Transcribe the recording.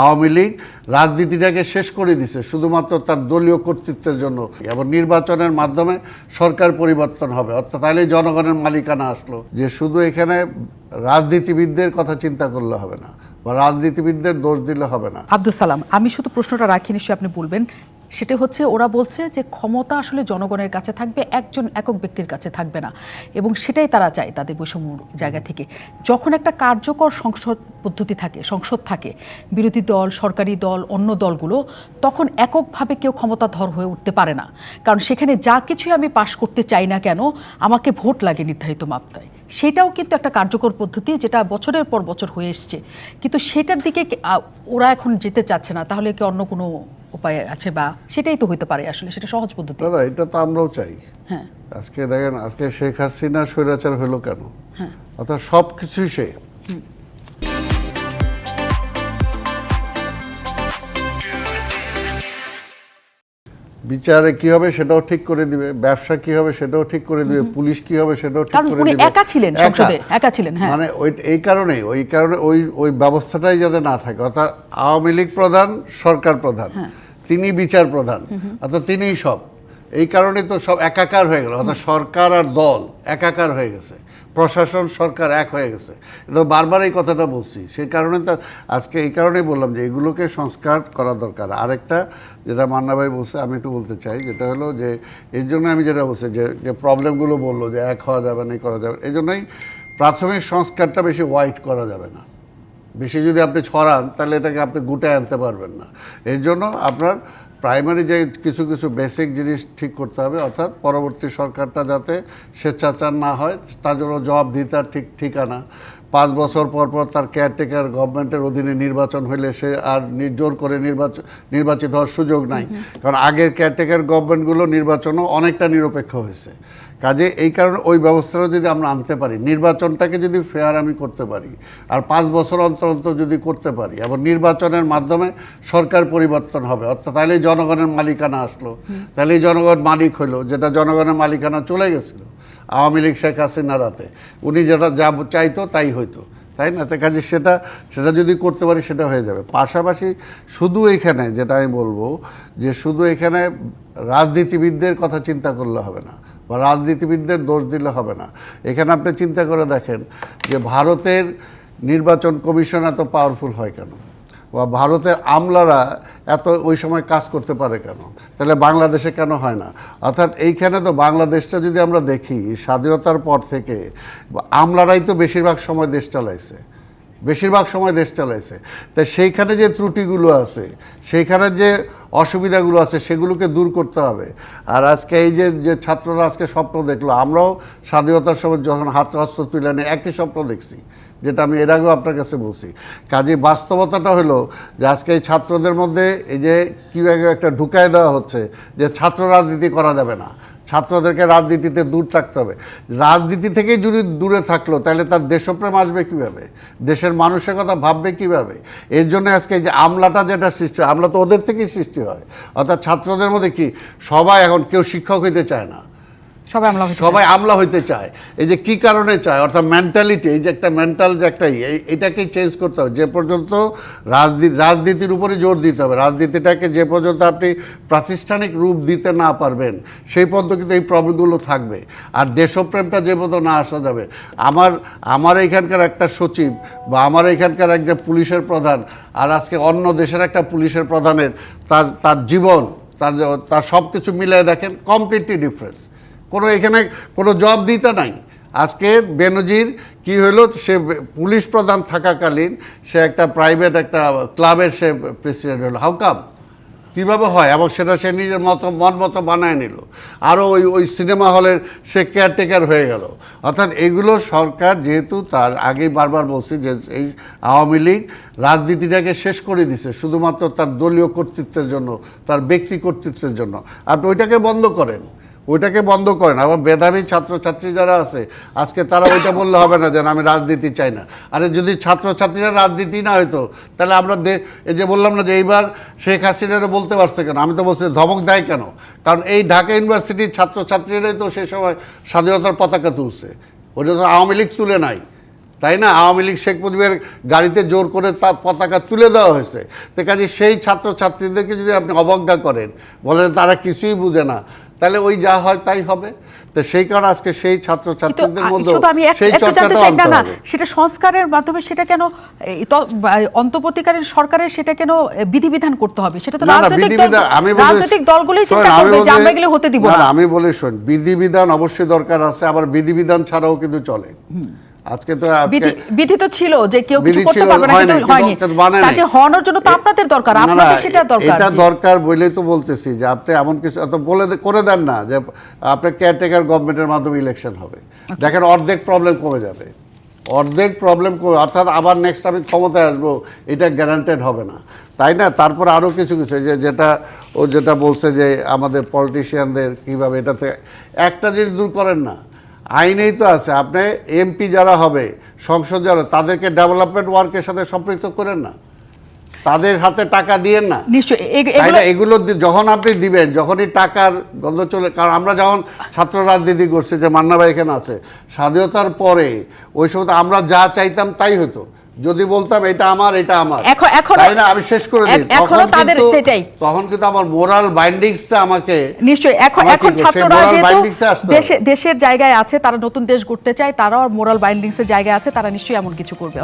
আওয়ামী লীগ রাজনীতিটাকে শেষ করে দিছে, শুধুমাত্র তার দলীয় কর্তৃত্বের জন্য। এবং নির্বাচনের মাধ্যমে সরকার পরিবর্তন হবে। অর্থাৎ তাহলে জনগণের মালিকানা আসলো যে শুধু এখানে রাজনীতিবিদদের কথা চিন্তা করলে হবে না, বা রাজনীতিবিদদের দোষ দিলে হবে না। আব্দুল সালাম, আমি শুধু প্রশ্নটা রাখি নিশ্চয়ই আপনি বলবেন। সেটা হচ্ছে ওরা বলছে যে ক্ষমতা আসলে জনগণের কাছে থাকবে, একজন একক ব্যক্তির কাছে থাকবে না। এবং সেটাই তারা চায় তাদের বৈষম্য জায়গা থেকে। যখন একটা কার্যকর সংসদ পদ্ধতি থাকে, সংসদ থাকে, বিরোধী দল, সরকারি দল, অন্য দলগুলো, তখন এককভাবে কেউ ক্ষমতাধর হয়ে উঠতে পারে না। কারণ সেখানে যা কিছুই আমি পাশ করতে চাই না কেন, আমাকে ভোট লাগে নির্ধারিত মাত্রায়। সেটাও কিন্তু একটা কার্যকর পদ্ধতি যেটা বছরের পর বছর হয়ে এসছে। কিন্তু সেটার দিকে ওরা এখন যেতে চাচ্ছে না, তাহলে কি অন্য কোনো উপায় আছে বা সেটাই তো হইতে পারে আসলে সেটা সহজ পদ্ধতি। না এটা তো আমরাও চাই। হ্যাঁ। আজকে দেখেন আজকে শেখ হাসিনা স্বৈরাচার হলো কেন? হ্যাঁ। অর্থাৎ সব কিছুই সে বিচারে কি হবে সেটাও ঠিক করে দিবে ব্যবসা কি হবে সেটাও ঠিক করে দিবে পুলিশ কি হবে সেটাও ঠিক করে দিবে। একা ছিলেন সংসদে একা ছিলেন হ্যাঁ। মানে ওই এই কারণে ওই কারণে ওই ওই ব্যবস্থাটাই যাতে না থাকে। অর্থাৎ আওয়ামী লীগ প্রধান সরকার প্রধান হ্যাঁ। তিনি বিচার প্রধান অর্থাৎ তিনিই সব। এই কারণে তো সব একাকার হয়ে গেল। অর্থাৎ সরকার আর দল একাকার হয়ে গেছে। প্রশাসন, সরকার এক হয়ে গেছে। এটা বারবার এই কথাটা বলছি। সেই কারণে তো আজকে এই কারণেই বললাম যে এগুলোকে সংস্কার করা দরকার। আরেকটা যেটা মান্না ভাই বলছে, আমি একটু বলতে চাই, যেটা হলো যে এর জন্য আমি যেটা বলছি, যে যে প্রবলেমগুলো বলল, যে এক হওয়া যাবে না করা যাবে এই জন্যই প্রাথমিক সংস্কারটা বেশি হোয়াইট করা যাবে না। বেশি যদি আপনি ছড়ান, তাহলে এটাকে আপনি গুটায় আনতে পারবেন না। এর জন্য আপনার প্রাইমারি যে কিছু কিছু বেসিক জিনিস ঠিক করতে হবে, অর্থাৎ পরবর্তী সরকারটা যাতে স্বেচ্ছাচার না হয়, তার জন্য জবাব জবাবদিহিতার ঠিক ঠিকানা। পাঁচ বছর পর পর তার কেয়ারটেকার গভর্নমেন্টের অধীনে নির্বাচন হইলে সে আর জোর করে নির্বাচন নির্বাচিত হওয়ার সুযোগ নাই। কারণ আগের কেয়ারটেকার গভর্নমেন্টগুলো নির্বাচনও অনেকটা নিরপেক্ষ হয়েছে। কাজে এই কারণে ওই ব্যবস্থাটা যদি আমরা আনতে পারি, নির্বাচনটাকে যদি ফেয়ার আমি করতে পারি, আর পাঁচ বছর অন্তর অন্তর যদি করতে পারি, এবং নির্বাচনের মাধ্যমে সরকার পরিবর্তন হবে, অর্থাৎ তাহলেই জনগণের মালিকানা আসলো। তাহলেই জনগণ মালিক হলো যেটা জনগণের মালিকানা চলে গেছিল। আওয়ামী লীগ শেখ হাসিনা রাতে উনি যেটা যা চাইতো তাই হইতো, তাই না? তো কাজে সেটা সেটা যদি করতে পারি সেটা হয়ে যাবে। পাশাপাশি শুধু এখানে যেটা আমি বলব, যে শুধু এখানে রাজনীতিবিদদের কথা চিন্তা করলে হবে না, বা রাজনীতিবিদদের দোষ দিলে হবে না। এখানে আপনি চিন্তা করে দেখেন যে ভারতের নির্বাচন কমিশন এত পাওয়ারফুল হয় কেন? বা ভারতের আমলারা এত ওই সময় কাজ করতে পারে কেন? তাহলে বাংলাদেশে কেন হয় না? অর্থাৎ এইখানে তো বাংলাদেশটা যদি আমরা দেখি, স্বাধীনতার পর থেকে, আমলারাই তো বেশিরভাগ সময় দেশ চালাইছে। বেশিরভাগ সময় দেশ চালাইছে। তাই সেইখানে যে ত্রুটিগুলো আছে, সেইখানে যে অসুবিধাগুলো আছে, সেগুলোকে দূর করতে হবে। আর আজকে এই যে যে ছাত্ররা আজকে স্বপ্ন দেখল, আমরাও স্বাধীনতার সময় যখন হাত হস্ত তুলে নিয়ে একই স্বপ্ন দেখছি। যেটা আমি এর আগেও আপনার কাছে বলছি। কাজে বাস্তবতাটা হলো যে আজকে এই ছাত্রদের মধ্যে এই যে কীভাবে একটা ঢুকায় দেওয়া হচ্ছে যে ছাত্র রাজনীতি করা যাবে না। ছাত্রদেরকে রাজনীতিতে দূর থাকতে হবে। রাজনীতি থেকেই যদি দূরে থাকল, তাহলে তার দেশপ্রেম আসবে কীভাবে? দেশের মানুষের কথা ভাববে কীভাবে? এর জন্য আজকে যে আমলাটা যেটা সৃষ্টি হয়, আমলা তো ওদের থেকেই সৃষ্টি হয়। অর্থাৎ ছাত্রদের মধ্যে কি? সবাই এখন কেউ শিক্ষক হইতে চায় না। সবাই হয়তো- সবাই আমলা হইতে চায়। এই যে কি কারণে চায়? অর্থাৎ মেন্টালিটি এই যে একটা মেন্টাল যে একটা ইয়ে, এই এটাকেই চেঞ্জ করতে হবে। যে পর্যন্ত রাজনীতি রাজনীতির উপরে জোর দিতে হবে। রাজনীতিটাকে যে পর্যন্ত আপনি প্রাতিষ্ঠানিক রূপ দিতে না পারবেন সেই পর্যন্ত কিন্তু এই প্রবলেমগুলো থাকবে। আর দেশপ্রেমটা যে পর্যন্ত না আসা যাবে আমার আমার এখানকার একটা সচিব বা আমার এখানকার একটা পুলিশের প্রধান আর আজকে অন্য দেশের একটা পুলিশের প্রধানের তার তার জীবন তার তার সব কিছু মিলিয়ে দেখেন কমপ্লিটলি ডিফারেন্স কোনো এখানে কোনো জব দিতে নাই। আজকে বেনজির কি হলো, সে পুলিশ প্রধান থাকাকালীন সে একটা প্রাইভেট একটা ক্লাবের সে প্রেসিডেন্ট হলো। হাউ কাম কীভাবে হয়? এবং সেটা সে নিজের মতো, মন মতো বানায় নিল। আরও ওই ওই সিনেমা হলের সে কেয়ারটেকার হয়ে গেল। অর্থাৎ এগুলো সরকার যেহেতু তার আগেই বারবার বলছি যে এই আওয়ামী লীগ রাজনীতিটাকে শেষ করে দিছে, শুধুমাত্র তার দলীয় কর্তৃত্বের জন্য, তার ব্যক্তি কর্তৃত্বের জন্য। আপনি ওইটাকে বন্ধ করেন। ওইটাকে বন্ধ করেন। আবার মেধাবী ছাত্রছাত্রী যারা আছে, আজকে তারা ওইটা বললে হবে না যে আমি রাজনীতি চাই না। আরে যদি ছাত্রছাত্রীরা রাজনীতি না হইতো, তাহলে আমরা এই যে বললাম না যে এইবার শেখ হাসিনারা বলতে পারছে কেন? আমি তো বলছি ধমক দেয় কেন? কারণ এই ঢাকা ইউনিভার্সিটির ছাত্রছাত্রীরাই তো সে সময় স্বাধীনতার পতাকা তুলছে। ওটা তো আওয়ামী লীগ তুলে নাই। তাই না? আওয়ামী লীগ শেখ মুজিবের গাড়িতে জোর করে তার পতাকা তুলে দেওয়া হয়েছে। তো কাজে সেই ছাত্রছাত্রীদেরকে যদি আপনি অবজ্ঞা করেন, বলেন তারা কিছুই বুঝে না। তাহলে ওই যা হয় তাই হবে। তো সেই কারণে আজকে সেই ছাত্র ছাত্রীদের মধ্যে সেই চর্চাটা আনতে হবে। সেটা সংস্কারের মাধ্যমে সেটা কেন অন্তর্বর্তীকালীন সরকারের সেটা কেন বিধিবিধান করতে হবে? সেটা তো রাজনৈতিক আমি দলগুলোই চিন্তা করবে যে আমরা এগুলো হতে দিব না, আমি বলি শোন বিধিবিধান অবশ্যই দরকার আছে আবার বিধিবিধান ছাড়াও কিন্তু চলে। আজকে তো বিধি তো ছিল যে কেউ কিছু করতে পারবে না কিন্তু হয়নি। কাজে জন্য তো আপনাদের দরকার আপনাদের সেটা দরকার। এটা দরকার বলেই তো বলতেছি যে আপনি এমন কিছু এত বলে করে দেন না যে আপনার কেয়ারটেকার গভর্নমেন্টের মাধ্যমে ইলেকশন হবে। দেখেন অর্ধেক প্রবলেম কমে যাবে। অর্ধেক প্রবলেম কমে অর্থাৎ আবার নেক্সট আমি ক্ষমতায় আসব এটা গ্যারান্টেড হবে না। তাই না? তারপর আরও কিছু কিছু যে যেটা ও যেটা বলছে যে আমাদের পলিটিশিয়ানদের কীভাবে এটাতে একটা জিনিস দূর করেন না। আইনেই তো আছে। আপনি এমপি যারা হবে সংসদ যারা তাদেরকে ডেভেলপমেন্ট ওয়ার্কের সাথে সম্পৃক্ত করেন না। তাদের হাতে টাকা দিয়েন না। নিশ্চয়ই এগুলো যখন আপনি দিবেন যখনই টাকার গন্ধ চলে কারণ আমরা যখন ছাত্র রাজনীতি করছি যে মান্না ভাই এখানে আছে স্বাধীনতার পরে ওই সময় তো আমরা যা চাইতাম তাই হতো। যদি বলতাম এটা আমার এটা আমার। এখন- এখন তাই না? আমি শেষ করে দিই। এখ- এখনও তাদের সেটাই। তখন কিন্তু আমার মোরাল বাইন্ডিংসটা আমাকে নিশ্চয়ই। এখন এখন ছাত্ররা যেহেতু। দেশে দেশের জায়গায় আছে তারা নতুন দেশ গড়তে চায় তারাও মোরাল বাইন্ডিংসের জায়গায় আছে তারা নিশ্চয়ই এমন কিছু করবে।